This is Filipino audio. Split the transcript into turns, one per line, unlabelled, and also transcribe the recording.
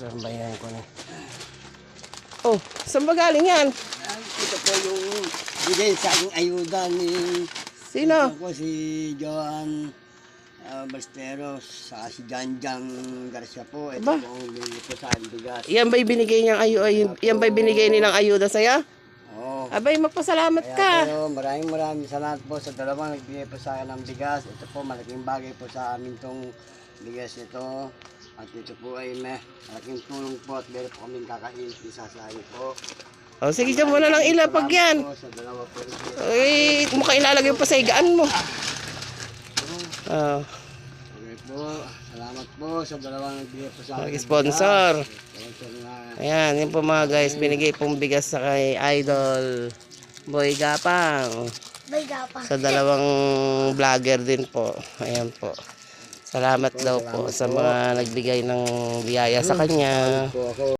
Sasambayan ko na. Oh, saan ba galing yan?
Ay, Ito po yung bigay sa aking ayuda ni
Sino?
ako si Joan uh, Balesteros sa si Janjang Garcia po. Ito
Aba.
po ang bigay po sa aking bigas.
Yan ba'y binigay niyang ayu ay, yan ba'y binigay nilang ayuda sa'yo? Abay, magpasalamat
Kaya
ka.
po, maraming maraming salamat po sa dalawang nagbigay po sa akin ng bigas. Ito po, malaking bagay po sa amin tong bigas ito. At ito po ay may malaking tulong po at meron po kaming kakain. Isa sa akin po.
O, sige dyan muna lang ilapag yan.
Po sa dalawa po rin.
Ay, mukhang ilalagay pa sa higaan mo. Oh,
Okay po, salamat po sa dalawang nagbigay po sa akin. ng bigas. Sponsor na.
Ayan, yun po mga guys, binigay pong bigas sa kay Idol Boy Gapang.
May gapa.
Sa dalawang vlogger din po. Ayan po. Salamat daw po sa mga nagbigay ng biyaya sa kanya.
Po.